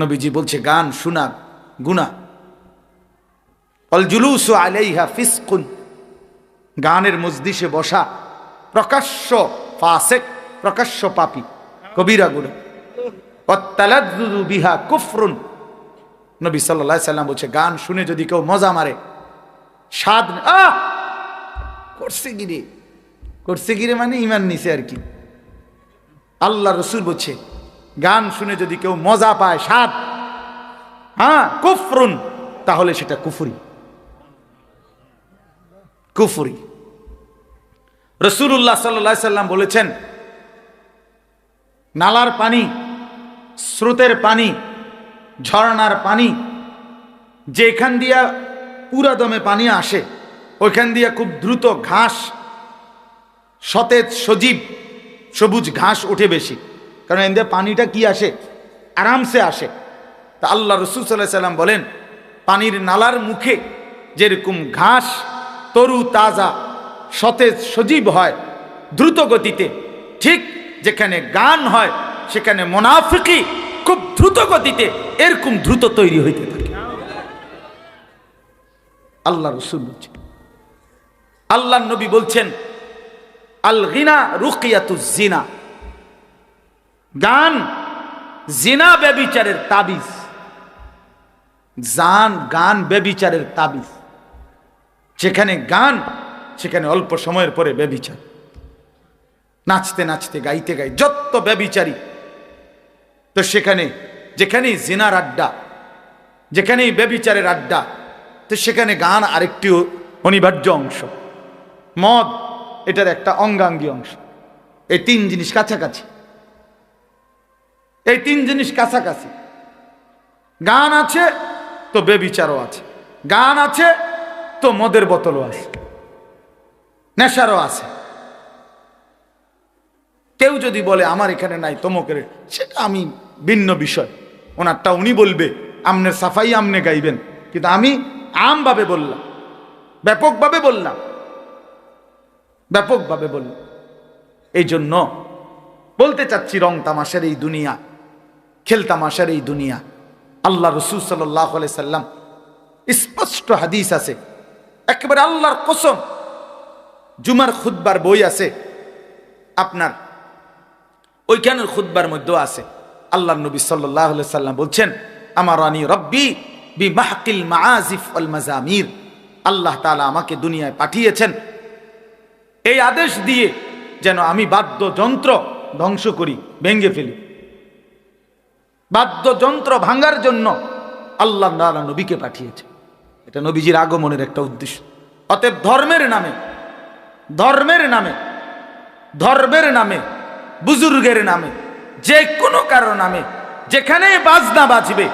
নবীজি বলছে, গান শোনা গুনা অল জুলুস আলাইহা ফিসকুন। গানের মজদিসে বসা, প্রকাশ্য ফাসেক, প্রকাশ্য পাপি, কবিরা গুণা বিহা কুফরুন। নবী সাল্লাল্লাহু সাল্লাম বলছে, গান শুনে যদি কেউ মজা মারে, স্বাদ করছে গিরে করছে গিরে মানে ইমান নিছে আর কি। আল্লাহ রসুল বলছে গান শুনে যদি কেউ মজা পায়, স্বাদ হ্যাঁ কুফরুন, তাহলে সেটা কুফুরি। কুফুরি। রসুল্লাহ সাল্লা সাল্লাম বলেছেন, নালার পানি, স্রোতের পানি, ঝর্ণার পানি, যেখান দিয়া পুরা দমে পানি আসে, ওইখান দিয়া খুব দ্রুত ঘাস, সতেজ সজীব, সবুজ ঘাস ওঠে বেশি। কারণ এদের পানিটা কি আসে? আরামসে আসে। তা আল্লাহ রসুল সাল্লাহ সাল্লাম বলেন, পানির নালার মুখে যেরকম ঘাস তরু তাজা সতেজ সজীব হয় দ্রুত গতিতে ঠিক যেখানে গান হয় সেখানে মোনাফিকি খুব দ্রুত গতিতে এরকম দ্রুত তৈরি হইতে থাকে। আল্লাহ রসুল বলছেন। আল্লাহ নবী বলছেন আল গিনা রুকিয়াতু জিনা গান, জিনা ব্যবিচারের তাবিজ। জান, গান ব্যবিচারের তাবিজ। যেখানে গান, সেখানে অল্প সময়ের পরে ব্যবিচার নাচতে নাচতে, গাইতে, গাই, যত ব্যবিচারী তো সেখানে, যেখানেই জিনার আড্ডা, যেখানেই ব্যবিচারের আড্ডা, তো সেখানে গান আরেকটি অনিবার্য অংশ। মদ, এটার একটা অঙ্গাঙ্গী অংশ। এই তিন জিনিস কাছাকাছি। এই তিন জিনিস কাছাকাছি। গান আছে, তো বেবিচারও আছে। গান আছে, তো মদের বোতলও আছে। নেশারও আছে। কেউ যদি বলে, আমার এখানে নাই তমকের সেটা আমি ভিন্ন বিষয়। ওনারটা উনি বলবে, আমনে সাফাই, আমনে গাইবেন। কিন্তু আমি আমভাবে বললাম, ব্যাপকভাবে বললাম ব্যাপকভাবে বললাম। এই জন্য বলতে চাচ্ছি রং তামাশের এই দুনিয়া খেল তামাশার এই দুনিয়া। আল্লাহ রসুল সাল্লাহ সাল্লাম, স্পষ্ট হাদিস আছে। একেবারে আল্লাহর কসম, জুমার খুদ্বার বই আছে। আপনার ওইখানের খুদ্বার মধ্যেও আছে। আল্লাহ নবী সাল্লাহ সাল্লাম বলছেন আমার রানী রব্বি বি মাহকিল মাআজিফ আল মাজামির আল্লাহ তাআলা আমাকে দুনিয়ায় পাঠিয়েছেন। এই আদেশ দিয়ে যেন আমি বাদ্যযন্ত্র ধ্বংস করি ভেঙ্গে ফেলি। বাদ্যযন্ত্র ভাঙার জন্য আল্লাহ তাআলা নবীকে পাঠিয়েছে। এটা নবীজির আগমনের একটা উদ্দেশ্য। অতএব ধর্মের নামে ধর্মের নামে ধর্মের নামে, বুজুর্গের নামে যে কোনো কারও নামে, যেখানেই বাজনা বাজবে,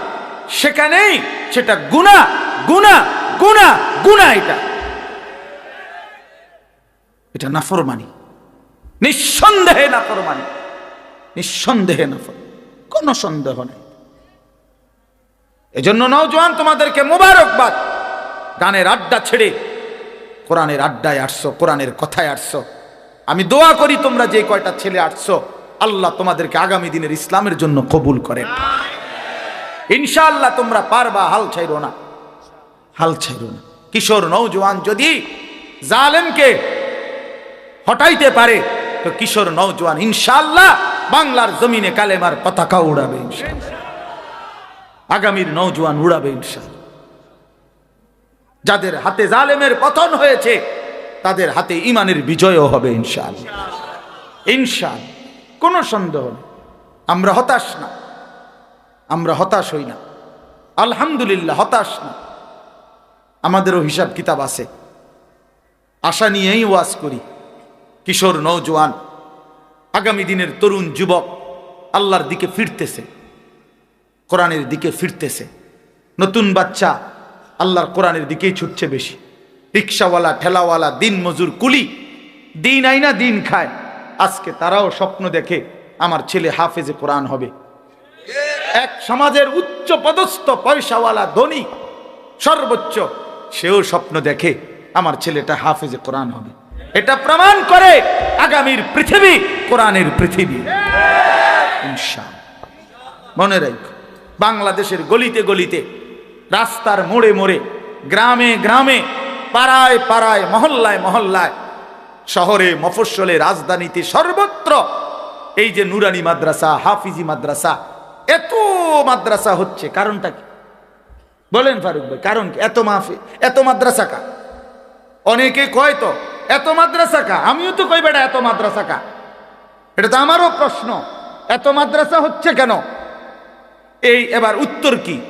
সেখানেই সেটা গুণা গুণা গুণা গুণা এটা। এটা নাফরমানি। নিঃসন্দেহে নাফরমানি। নিঃসন্দেহে নাফর কোনো সন্দেহ নেই। এজন্য নওজোয়ান, তোমাদেরকে মোবারকবাদ। গানের আড্ডা ছেড়ে, কোরআনের আড্ডায় আসছো, কোরআনের কথায় আসছো। আমি দোয়া করি তোমরা যে কয়টা ছেলে আসছো, আল্লাহ তোমাদেরকে আগামী দিনের ইসলামের জন্য কবুল করেন। ইনশাআল্লাহ তোমরা পারবা, হাল ছাইরো না। হাল ছাইরো না। কিশোর নৌজওয়ান যদি জালেমকে হটাইতে পারে, তো কিশোর নৌজওয়ান ইনশাআল্লাহ বাংলার জমিনে কালেমার পতাকা উড়াবে আগামীর নৌজওয়ান উড়াবে ইনশাআল্লাহ। যাদের হাতে জালেমের পতন হয়েছে, তাদের হাতে ইমানের বিজয়ও হবে ইনশাল ইনশাল কোনো সন্দেহ নেই। আমরা হতাশ না। আমরা হতাশ হই না। আলহামদুলিল্লাহ, হতাশ না। আমাদেরও হিসাব কিতাব আছে। আশা নিয়েই ওয়াজ করি। কিশোর নৌজওয়ান আগামী দিনের তরুণ যুবক আল্লাহর দিকে ফিরতেছে, কোরআনের দিকে ফিরতেছে। নতুন বাচ্চা আল্লাহর কোরআনের দিকেই ছুটছে বেশি। রিক্সাওয়ালা, ঠেলাওয়ালা, দিন মজুর, কুলি, দিন আইনা, দিন খায়। আজকে তারাও স্বপ্ন দেখে আমার ছেলে হাফেজে কোরআন হবে। এক সমাজের উচ্চ পদস্থ পয়সাওয়ালা ধনী, সর্বোচ্চ, সেও স্বপ্ন দেখে আমার ছেলেটা হাফেজে কোরআন হবে। এটা প্রমাণ করে আগামীর পৃথিবী, কোরআনের পৃথিবী। মনে রাখ, বাংলাদেশের গলিতে গলিতে, রাস্তার মোড়ে মোড়ে, গ্রামে গ্রামে, পাড়ায় পাড়ায়, মহল্লায় মহল্লায়, শহরে মফস্বলে রাজধানীতে সর্বত্র, এই যে নুরানি মাদ্রাসা, হাফিজি মাদ্রাসা, এত মাদ্রাসা হচ্ছে, কারণটা কি? বলেন ফারুক ভাই, কারণ এত মাহফি এত মাদ্রাসা কা অনেকে কয় তো এত মাদ্রাসা কা আমিও তো কই বেটা এত মাদ্রাসা কা এটা তো আমারও প্রশ্ন। এত মাদ্রাসা হচ্ছে কেন? এই এবার উত্তর কি?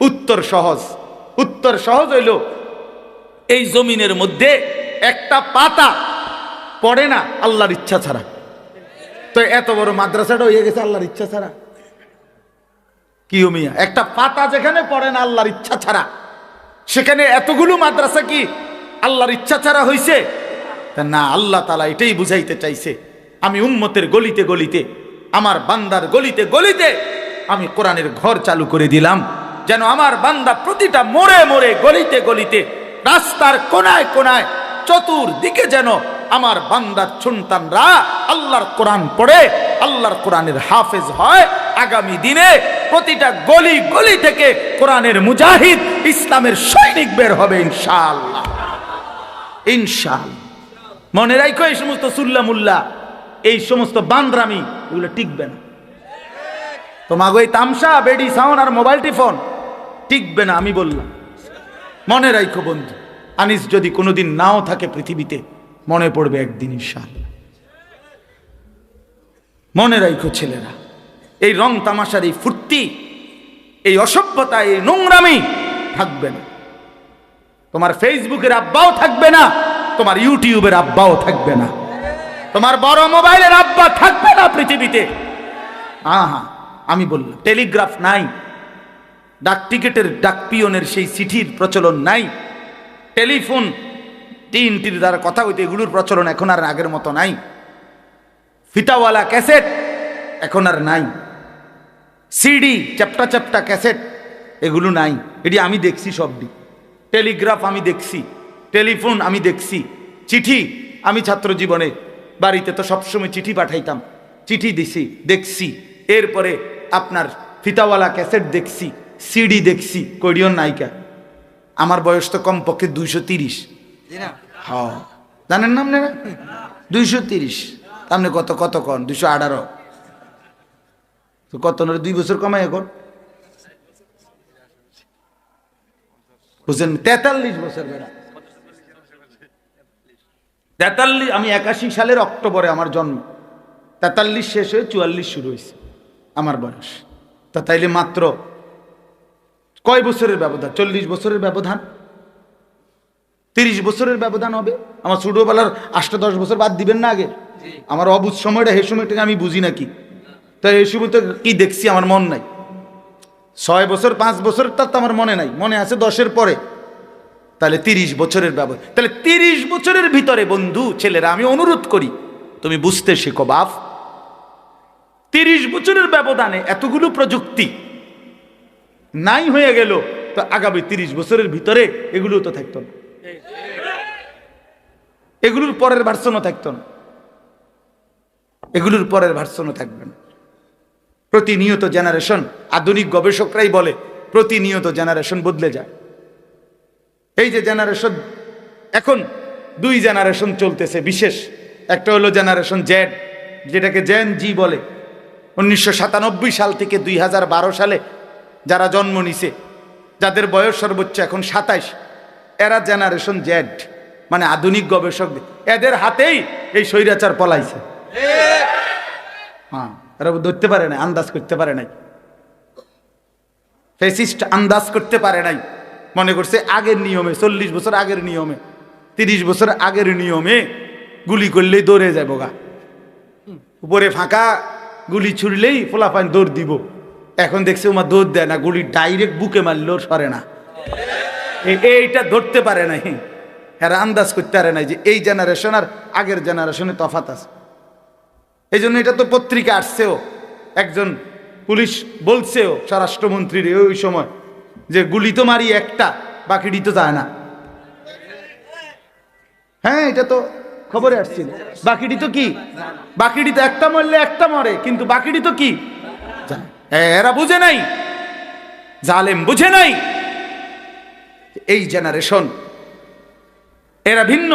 উত্তর সহজ। উত্তর সহজ হইল, এই জমিনের মধ্যে একটা পাতা পড়ে না, আল্লাহর ইচ্ছা ছাড়া। তো এত বড় মাদ্রাসাটা হয়ে গেছে আল্লাহর ইচ্ছা ছাড়া। কি মিয়া একটা পাতা যেখানে পড়ে না, আল্লাহর ইচ্ছা ছাড়া। সেখানে এতগুলো মাদ্রাসা কি আল্লাহর ইচ্ছা ছাড়া হইছে? তা না, আল্লাহ তালা এটাই বুঝাইতে চাইছে। আমি উম্মতের গলিতে গলিতে, আমার বান্দার গলিতে গলিতে আমি কোরআনের ঘর চালু করে দিলাম, যেন আমার বান্দা প্রতিটা মোড়ে মোড়ে গলিতে গলিতে রাস্তার কোনায় কোনায় চতুর্দিকে যেন আমার বান্দার সন্তানরা আল্লাহর কোরআন পড়ে, আল্লাহর কোরআনের হাফেজ হয়। আগামী দিনে প্রতিটা গলি গলি থেকে কোরআনের মুজাহিদ ইসলামের সৈনিক বের হবে ইনশাআল্লাহ। ইনশাআল্লাহ। মনে রাখো এই সমস্ত সুল্লা মুল্লা, এই সমস্ত বান্দ্রামি, এগুলো টিকবে না। তোমাকে ওই তামসা, বেডি, সাউন্ড আর মোবাইল টিফোন টিকবে না, আমি বললাম। মনে রাখো বন্ধু, আনিস যদি কোনোদিন নাও থাকে পৃথিবীতে, মনে পড়বে একদিন ইনশাআল্লাহ। মনে রাখো ছেলেরা, এই রং তামাশার এই ফুর্তি, এই অসভ্যতা, এই নোংরামি থাকবে না। তোমার ফেসবুকের আব্বাও থাকবে না তোমার ইউটিউবের আব্বাও থাকবে না। তোমার বড় মোবাইলের আব্বা থাকবে না পৃথিবীতে। আহা, আমি বললাম, টেলিগ্রাফ নাই। ডাক টিকেটের ডাক পিয়নের সেই চিঠির প্রচলন নাই। টেলিফোন টিনটির দ্বারা কথা হইতে এগুলোর প্রচলন এখন আর আগের মতো নাই। ফিতাওয়ালা ক্যাসেট এখন আর নাই। সিডি, চ্যাপটা চ্যাপটা ক্যাসেট এগুলো নাই। এটি আমি দেখছি সবটি। টেলিগ্রাফ আমি দেখছি। টেলিফোন আমি দেখছি। চিঠি আমি ছাত্র জীবনে বাড়িতে তো সবসময় চিঠি পাঠাইতাম। চিঠি দিছি দেখছি। এরপরে আপনার ফিতাওয়ালা ক্যাসেট দেখছি সিডি দেখছি কোরিয়ন নায়িকা। আমার বয়স তো কমপক্ষে দুইশো তিরিশ। হ্যাঁ। জানেন না আপনারা? দুইশো তিরিশ। আপনি কত কত কন? দুইশো আঠারো। তো কত নয় দুই বছর কমাই এখন। বুঝছেন? তেতাল্লিশ বছর বেড়া। তেতাল্লিশ আমি একাশি সালের অক্টোবরে আমার জন্ম। তেতাল্লিশ শেষ হয়ে চুয়াল্লিশ শুরু হয়েছে আমার বয়স। তা তাইলে মাত্র কয় বছরের ব্যবধান? চল্লিশ বছরের ব্যবধান? তিরিশ বছরের ব্যবধান হবে? আমার ছোটবেলার আটটা দশ বছর বাদ দিবেন না আগে? আমার অবুজ সময়টা হে সময়টাকে আমি বুঝি নাকি? তাই এই সময় তো কি দেখছি আমার মন নাই। ছয় বছর পাঁচ বছর তার তো আমার মনে নাই। মনে আছে দশের পরে। তাহলে তিরিশ বছরের ব্যবধান তাহলে তিরিশ বছরের ভিতরে বন্ধু, ছেলেরা, আমি অনুরোধ করি, তুমি বুঝতে শেখো বাপ। তিরিশ বছরের ব্যবধানে এতগুলো প্রযুক্তি নাই হয়ে গেল, তো আগামী তিরিশ বছরের ভিতরে এগুলো তো থাকতো না। এগুলোর পরের ভার্সনও থাকতো না। এগুলোর পরের ভার্সনও থাকবে না। প্রতিনিয়ত জেনারেশন আধুনিক গবেষকরাই বলে, প্রতিনিয়ত জেনারেশন বদলে যায়। এই যে জেনারেশন এখন দুই জেনারেশন চলতেছে বিশেষ। একটা হলো জেনারেশন জেড যেটাকে জেন জি বলে। উনিশশো সাতানব্বই সাল থেকে দুই হাজার বারো সালে যারা জন্ম নিছে, যাদের বয়স সর্বোচ্চ এখন সাতাইশ, এরা জেনারেশন জেড মানে আধুনিক গবেষক। এদের হাতেই এই স্বৈরাচার পলাইছে। হ্যাঁ এরা ধরতে পারে নাই, আন্দাজ করতে পারে নাই। ফেসিস্ট আন্দাজ করতে পারে নাই। মনে করছে আগের নিয়মে, চল্লিশ বছর আগের নিয়মে, তিরিশ বছর আগের নিয়মে গুলি করলেই দৌড়ে যাব গা। উপরে ফাঁকা, গুলি ছুড়লেই ফোলাফাইন দৌড় দিব। এখন দেখছে ওমা দৌড় দেয় না, গুলি ডাইরেক্ট বুকে মারলেও সরে না। এইটা ধরতে পারে নাই। হ্যাঁ আন্দাজ করতে পারে নাই যে এই জেনারেশন আর আগের জেনারেশনে তফাত আছে। এই জন্য এটা তো পত্রিকা আসছেও, একজন পুলিশ বলছেও, স্বরাষ্ট্রমন্ত্রীর ওই সময় যে গুলি তো মারি একটা বাকিটি তো যায় না। হ্যাঁ এটা তো খবরে আসছিল বাকিটি তো কি? বাকিটি তো একটা মরলে একটা মরে, কিন্তু বাকিটি তো কি? এরা বুঝে নাই। জালেম বুঝে নাই। এই জেনারেশন এরা ভিন্ন।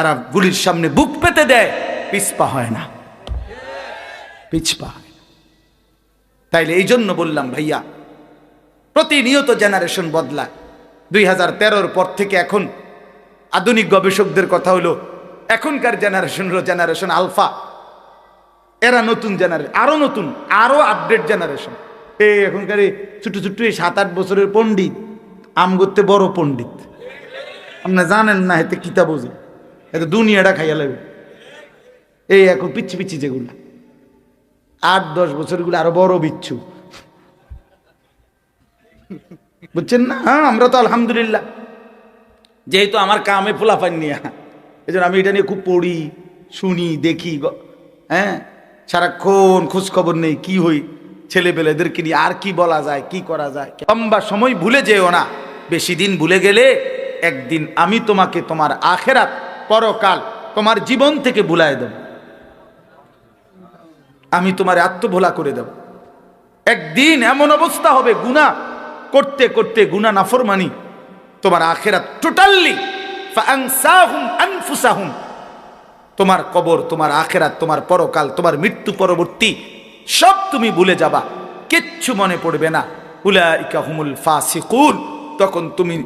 এরা গুলির সামনে বুক পেতে দেয়, পিছপা হয় না। পিছপা হয় তাইলে এই জন্য বললাম, ভাইয়া প্রতিনিয়ত জেনারেশন বদলায় দুই হাজার তেরোর পর থেকে এখন আধুনিক গবেষকদের কথা হলো, এখনকার জেনারেশন হলো জেনারেশন আলফা এরা নতুন জেনারেশন আরও নতুন, আরও আপডেট জেনারেশন এই এখনকার এই ছোট ছোট এই সাত আট বছরের পণ্ডিত, আম করতে বড় পণ্ডিত। আপনি জানেন না, এতে কিতা বোঝে এতে দুনিয়াটা খাইয়া লাগবে। এই এখন পিচ্ছি পিচ্ছি যেগুলো। আট দশ বছরগুলো আরও বড় বিচ্ছু। বুঝছেন না? হ্যাঁ আমরা তো আলহামদুলিল্লাহ। যেহেতু আমার কামে ফুলাফান নিয়ে। এই জন্য আমি এটা নিয়ে খুব পড়ি, শুনি, দেখি হ্যাঁ? সারাক্ষণ খোঁজ খবর নেই, কি হই, ছেলেপেলেদেরকে নিয়ে আর কি বলা যায়, কি করা যায়? লম্বা সময় ভুলে যেও না। বেশি দিন ভুলে গেলে একদিন আমি তোমাকে তোমার আখেরাত, পরকাল, তোমার জীবন থেকে ভুলায় দেব। আমি তোমার আত্মভোলা করে দেব। একদিন এমন অবস্থা হবে গুণা করতে করতে গুণা নাফরমানি, তোমার আখেরাত টোটালি আনফুসাহুম। তোমার কবর, তোমার আখেরাত, তোমার পরকাল, তোমার মৃত্যু পরবর্তী সব তুমি ভুলে যাবা, কিচ্ছু মনে পড়বে না। হুমুল ফাসিকুন। তখন তুমি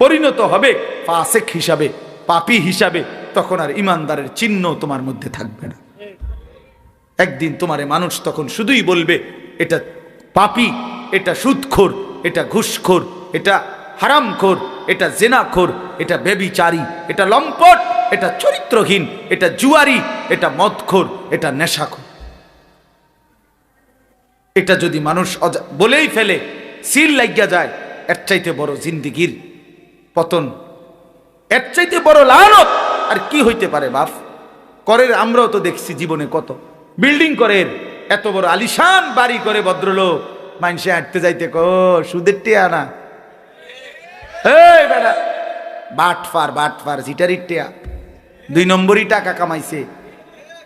পরিণত হবে ফাসেক হিসাবে, পাপী হিসাবে, তখন আর ইমানদারের চিহ্ন তোমার মধ্যে থাকবে না। একদিন তোমারে মানুষ তখন শুধুই বলবে, এটা পাপি, এটা সুদখোর এটা ঘুষখোর, এটা হারামখোর, এটা জেনাখোর, এটা বেবিচারি, এটা লম্পট, এটা চরিত্রহীন, এটা জুয়ারি, এটা মদখোর, এটা নেশাখোর। এটা যদি মানুষ বলেই ফেলে, সিল লাগিয়া যায়, এর চাইতে বড় জিন্দিগির পতন। এর চাইতে বড় লানত, আর কি হইতে পারে বাপ? করের আমরাও তো দেখছি জীবনে কত। বিল্ডিং করের, এত বড় আলিশান বাড়ি করে ভদ্রলোক। মানুষে হাঁটতে যাইতে ক সুদের টিয়া না? এই বেটা। বাটফার বাটফার জিটারির টিয়া। দুই নম্বরই টাকা কামাইছে।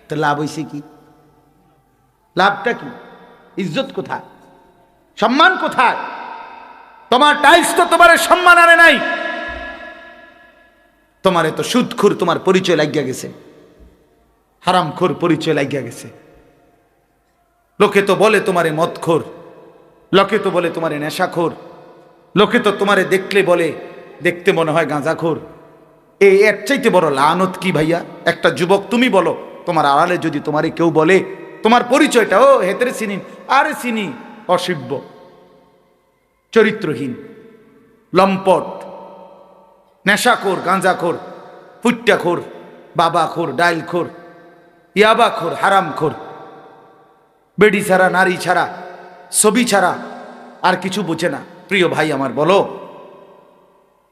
তো লাভ হইছে কি? লাভটা কি? ইজ্জত কোথায়? সম্মান কোথায়? তোমার টাইলস তো তোমার সম্মান আনে নাই। তোমার তো সুদখুর তোমার পরিচয় লাগিয়া গেছে। হারামখোর পরিচয় লাগিয়া গেছে। লোকে তো বলে তোমারে মদখোর। লোকে তো বলে তোমারে নেশাখোর। লোকে তো তোমারে দেখলে বলে, দেখতে মনে হয় গাঁজাখোর। এই এর চাইতে বড় লানত কি ভাইয়া? একটা যুবক, তুমি বলো, তোমার আড়ালে যদি তোমারে কেউ বলে, তোমার পরিচয়টা, ও, হেতেরে চিনি আরে চিনি অসিব্য, চরিত্রহীন, লম্পট, নেশাখোর, গাঁজাখোর ফুট্টাখোর বাবাখোর, ডাইলখোর, ইয়াবাখোর, হারামখোর, বেডি ছাড়া, নারী ছাড়া ছবি ছাড়া আর কিছু বোঝে না। প্রিয় ভাই আমার, বলো,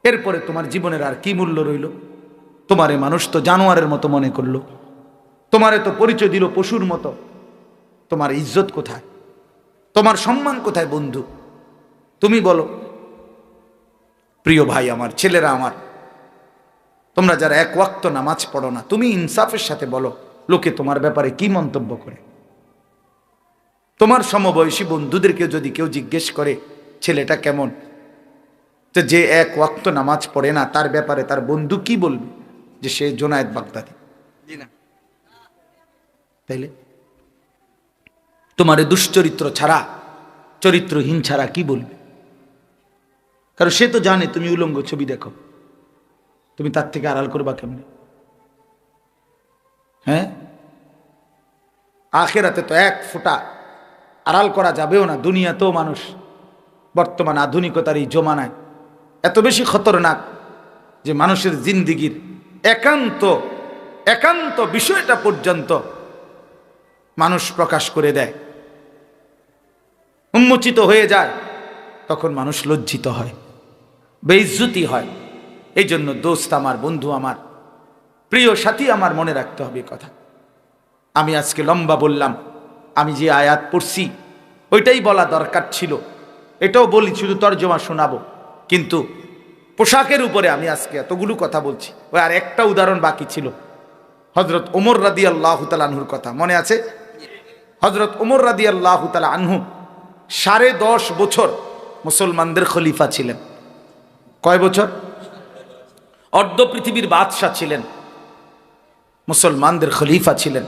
এরপরে তোমার জীবনের আর কি মূল্য রইল? তোমারে মানুষ তো জানোয়ারের মতো মনে করল। তোমারে তো পরিচয় দিল পশুর মতো। তোমার ইজ্জত কোথায়? তোমার সম্মান কোথায়, বন্ধু? তুমি বলো, প্রিয় ভাই আমার, ছেলেরা আমার, তোমরা যারা এক ওয়াক্ত নামাজ পড়ো না, তুমি ইনসাফের সাথে বলো, লোকে তোমার ব্যাপারে কি মন্তব্য করে? তোমার সমবয়সী বন্ধুদেরকে যদি কেউ জিজ্ঞেস করে ছেলেটা কেমন? তো যে এক ওয়াক্ত নামাজ পড়ে না তার ব্যাপারে তার বন্ধু কি বলবে? যে সে জোনায়েদ বাগদাদি। তাইলে? তোমার দুশ্চরিত্র ছাড়া চরিত্রহীন ছাড়া কি বলবে? কারণ সে তো জানে তুমি উলঙ্গ ছবি দেখো। তুমি তার থেকে আড়াল করবা কেমনে? হ্যাঁ? আখেরাতে তো এক ফোঁটা আড়াল করা যাবেও না, দুনিয়াতেও মানুষ বর্তমান আধুনিকতার এই জমানায়। এত বেশি খতরনাক যে মানুষের জিন্দিগির একান্ত একান্ত বিষয়টা পর্যন্ত মানুষ প্রকাশ করে দেয়। উন্মোচিত হয়ে যায়, তখন মানুষ লজ্জিত হয়, বেইজ্জতি হয়। এই জন্য দোস্ত আমার, বন্ধু আমার, প্রিয় সাথী আমার মনে রাখতে হবে কথা। আমি আজকে লম্বা বললাম আমি যে আয়াত পড়ছি, ওইটাই বলা দরকার ছিল। এটাও বলি, শুধু তর্জমা শোনাবো। কিন্তু পোশাকের উপরে আমি আজকে এতগুলো কথা বলছি, ওই আর একটা উদাহরণ বাকি ছিল। হজরত ওমর রাদি আল্লাহ আনহুর কথা মনে আছে? হজরত ওমর রাদি আল্লাহ আনহু সাড়ে দশ বছর মুসলমানদের খলিফা ছিলেন। কয় বছর? অর্ধ পৃথিবীর বাদশাহ ছিলেন। মুসলমানদের খলিফা ছিলেন।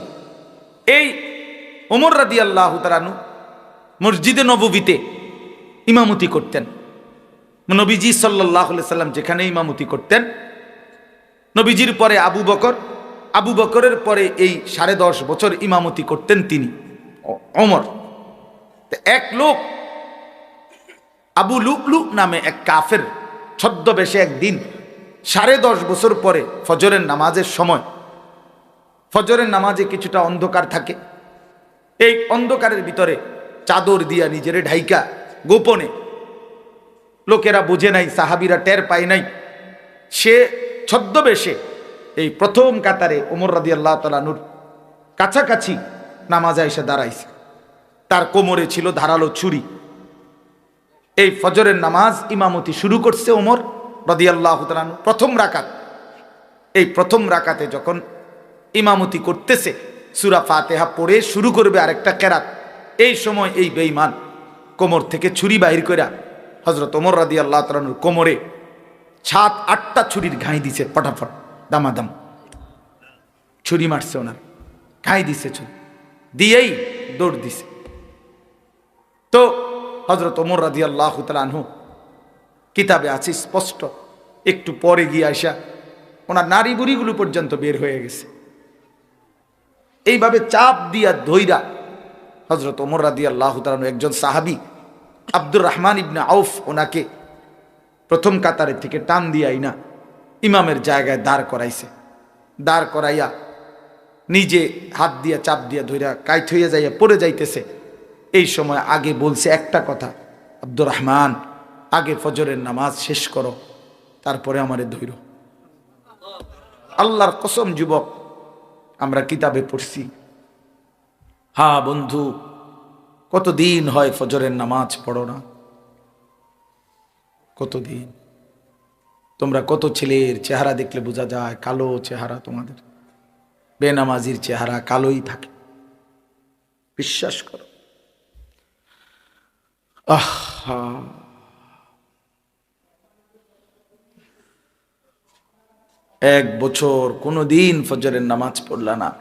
এই ওমর রাদি আল্লাহ তালানু মসজিদে নববীতে ইমামতি করতেন। নবীজি সাল্লাহ সাল্লাম যেখানে ইমামতি করতেন, নবীজির পরে আবু বকর, আবু বকরের পরে এই সাড়ে দশ বছর ইমামতি করতেন তিনি অমর এক লোক, আবু লুকলু নামে এক কাফের ছদ্মবেশে একদিন সাড়ে দশ বছর পরে ফজরের নামাজের সময়, ফজরের নামাজে কিছুটা অন্ধকার থাকে এই অন্ধকারের ভিতরে চাদর দিয়া নিজেরে ঢাইকা গোপনে। লোকেরা বুঝে নাই, সাহাবিরা টের পায় নাই। সে ছদ্মবেশে এই প্রথম কাতারে ওমর রাদি আল্লাহ তালানুর কাছাকাছি নামাজে এসে দাঁড়াইছে। তার কোমরে ছিল ধারালো ছুরি। এই ফজরের নামাজ ইমামতি শুরু করছে ওমর রদি আল্লাহ প্রথম রাকাত। এই প্রথম রাকাতে যখন ইমামতি করতেছে সুরা ফাতেহা পড়ে শুরু করবে আরেকটা কেরাত। এই সময় এই বেইমান কোমর থেকে ছুরি বাহির কইরা হজরত ওমর রাদি আল্লাহ তালানুর কোমরে সাত, আটটা ছুরির ঘাই দিছে ফটাফট দামাদাম। ছুরি মারছে ওনার, ঘাই দিছে ছুরি, দিয়েই দৌড় দিছে। তো হজরত ওমর রাদি আল্লাহ তালানহু কিতাবে আছে স্পষ্ট, একটু পরে গিয়ে আসা ওনার নারী বুড়িগুলো পর্যন্ত বের হয়ে গেছে। এইভাবে চাপ দিয়া ধৈরা হজরত ওমর রাদি আল্লাহ তালানহু একজন সাহাবি আব্দুর রহমান ইবনে আউফ ওনাকে প্রথম কাতারে থেকে টান দিয়াই না ইমামের জায়গায় দাঁড় করাইছে। দাঁড় করাইয়া নিজে হাত দিয়া চাপ দিয়া ধইরা কাইট হইয়া যাইয়া পড়ে যাইতেছে। এই সময় আগে বলছে একটা কথা, আব্দুর রহমান, আগে ফজরের নামাজ শেষ করো, তারপরে আমারে ধৈর আল্লাহর কসম যুবক আমরা কিতাবে পড়ছি। হা বন্ধু, কতদিন হয় ফজরের নামাজ পড়ো না? কতদিন? তোমরা কত ছেলের চেহারা দেখলে বোঝা যায়, কালো চেহারা তোমাদের। বেনামাজির চেহারা কালোই থাকে। বিশ্বাস করো। আহা। এক বছর কোনো দিন ফজরের নামাজ পড়লা না।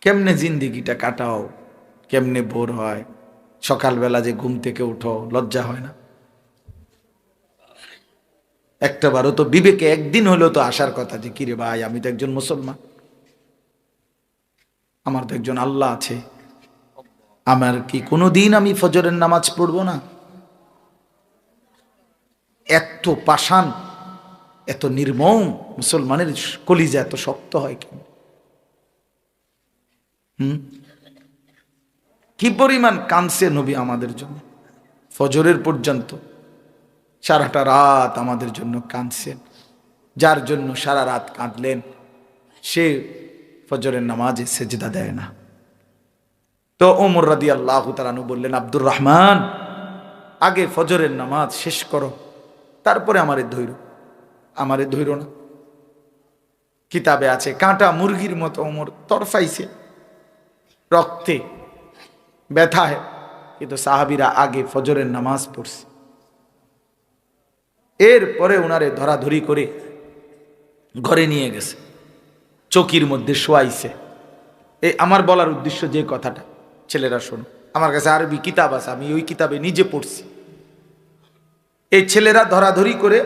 কেমনে জিন্দিগিটা কাটাও, কেমনে ভোর হয়, সকালবেলা যে ঘুম থেকে উঠো, লজ্জা হয় না। একটা বারও তো বিবেকে একদিন হলেও তো আসার কথা যে, কিরে ভাই, আমি তো একজন মুসলমান। আমার তো একজন আল্লাহ আছে। আমার কি কোনো দিন আমি ফজরের নামাজ পড়ব না? এত পাষাণ এত নির্মম মুসলমানের কলিজা এত শক্ত হয় হুম? কি পরিমাণ কানছে নবী আমাদের জন্য? ফজরের পর্যন্ত সারাটা রাত আমাদের জন্য কাঁদছেন। যার জন্য সারা রাত কাঁদলেন, সে ফজরের নামাজে সেজদা দেয় না। তো ওমর রাদি আল্লাহ তালানু বললেন, আব্দুর রহমান, আগে ফজরের নামাজ শেষ করো, তারপরে আমারে ধৈর আমারে ধৈর না। কিতাবে আছে, কাঁটা মুরগির মতো ওমর তরফাইছে। রক্তে ব্যথায়, কিন্তু সাহাবিরা আগে ফজরের নামাজ পড়ছে। এরপরে ওনারে ধরাধরি করে ঘরে নিয়ে গেছে, চকির মধ্যে শোয়াইছে। এই আমার বলার উদ্দেশ্য যে কথাটা, ছেলেরা শোনো, আমার কাছে আরবি কিতাব আছে, আমি ওই কিতাবে নিজে পড়ছি। এই ছেলেরা ধরাধরি করে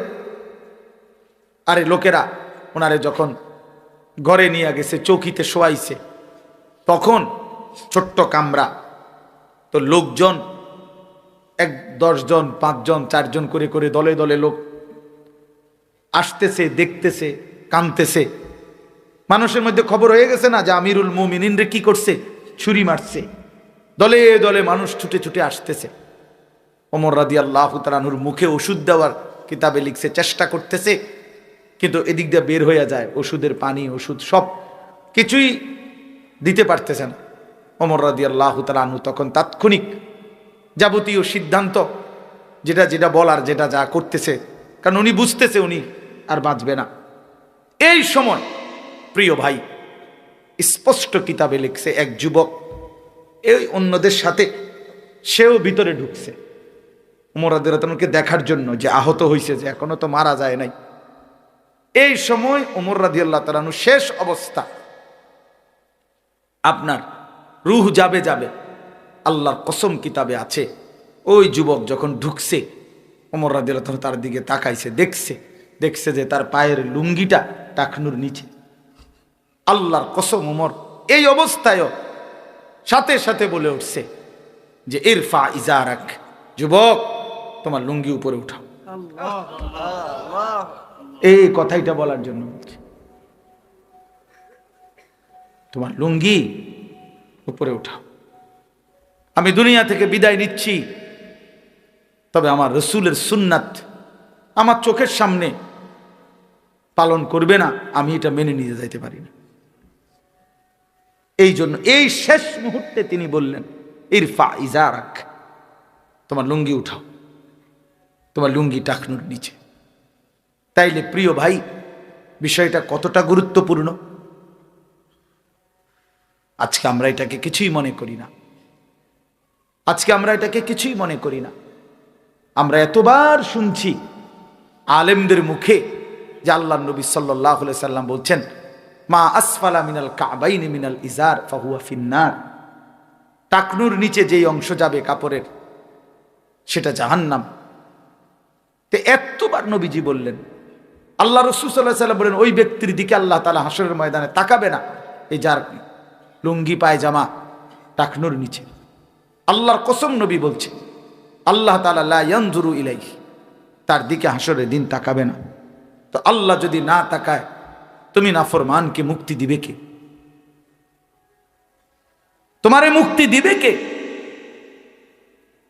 আরে লোকেরা, ওনারে যখন ঘরে নিয়ে গেছে, চৌকিতে শোয়াইছে, তখন ছোট্ট কামরা, তো লোকজন, এক দশজন, পাঁচজন, চারজন করে করে দলে দলে লোক আসতেছে, দেখতেছে, কানতেছে। মানুষের মধ্যে খবর হয়ে গেছে না যে আমিরুল মুমিনিন রে কি করছে? ছুরি মারছে। দলে দলে মানুষ ছুটে ছুটে আসতেছে। ওমর রাদি আল্লাহ তালানুর মুখে ওষুধ দেওয়ার কিতাবে লিখছে, চেষ্টা করতেছে। কিন্তু এদিক দিয়ে বের হয়ে যায়, ওষুধের পানি, ওষুধ সব কিছুই দিতে পারতেছে না ওমর রাদি আল্লাহ তালানু তখন তাৎক্ষণিক যাবতীয় সিদ্ধান্ত, যেটা যেটা বলার, যেটা যা করতেছে, কারণ উনি বুঝতেছে উনি আর বাঁচবে না। এই সময়, প্রিয় ভাই, স্পষ্ট কিতাবে লিখছে এক যুবক, এই অন্যদের সাথে সেও ভিতরে ঢুকছে। উমর রাদিয়াল্লাহকে দেখার জন্য যে আহত হয়েছে যে এখনও তো মারা যায় নাই। এই সময় উমর রাদিয়াল্লাহ তালানু শেষ অবস্থা। আপনার রুহ যাবে যাবে, আল্লাহর কসম কিতাবে আছে। ওই যুবক যখন ঢুকছে ওমর রাদিয়াল্লাহু তাআলা তার দিকে তাকাইছে, দেখছে দেখছে যে তার পায়ের লুঙ্গিটা টাকনুর নিচে। আল্লাহর কসম ওমর এই অবস্থায়ও সাথে সাথে বলে উঠছে যে, ইরফা ইজারাক, যুবক, তোমার লুঙ্গি উপরে উঠাও। এই কথাইটা বলার জন্য। তোমার লুঙ্গি উপরে উঠাও। আমি দুনিয়া থেকে বিদায় নিচ্ছি। তবে আমার রসুলের সুন্নাত আমার চোখের সামনে পালন করবে না, আমি এটা মেনে নিয়ে যাইতে পারি না। এই জন্য এই শেষ মুহূর্তে তিনি বললেন, ইরফা ইজারাক, তোমার লুঙ্গি উঠাও। তোমার লুঙ্গি টাকনুর নিচে। তাইলে প্রিয় ভাই, বিষয়টা কতটা গুরুত্বপূর্ণ? আজকে আমরা এটাকে কিছুই মনে করি না। আজকে আমরা এটাকে কিছুই মনে করি না। আমরা এতবার শুনছি আলেমদের মুখে যে আল্লাহ নবী সাল্লাহ সাল্লাম বলছেন, মা আসফালা মিনাল কাবাইনি মিনাল ইজার, ফাহুয়া ফিন্নার। টাকনুর নিচে যেই অংশ যাবে কাপড়ের, সেটা জাহান্নাম। তে এতবার নবীজি বললেন আল্লাহ রসুল সাল্লাহ সাল্লাম বলেন, ওই ব্যক্তির দিকে আল্লাহ তালা হাসরের ময়দানে তাকাবে না। এই যার লুঙ্গি পায় জামা টাকনুর নিচে। আল্লাহর কসম নবী বলছে, আল্লাহ তালা ইয়ানজুরু ইলাই তার দিকে হাসরের দিন তাকাবে না। তো আল্লাহ যদি না তাকায়, তুমি নাফরমানকে মুক্তি দিবে কে? তোমারে মুক্তি দিবে কে?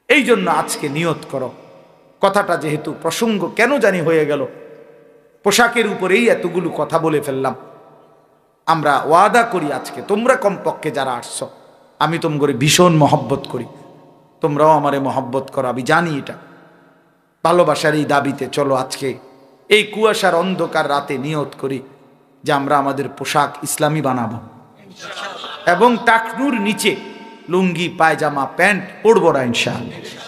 এই জন্য আজকে নিয়ত করো। কথাটা যেহেতু প্রসঙ্গ কেন জানি হয়ে গেল পোশাকের উপরেই এতগুলো কথা বলে ফেললাম। আমরা ওয়াদা করি আজকে, তোমরা কমপক্ষে যারা আসছ, আমি তোম করে ভীষণ মহব্বত করি। তোমরাও আমারে মহব্বত করো, আমি জানি এটা। ভালোবাসার এই দাবিতে চলো আজকে। এই কুয়াশার অন্ধকার রাতে নিয়ত করি যে আমরা আমাদের পোশাক ইসলামী বানাবো। এবং টাকনুর নিচে লুঙ্গি, পায়জামা, প্যান্ট পরবো না ইনশাআল্লাহ।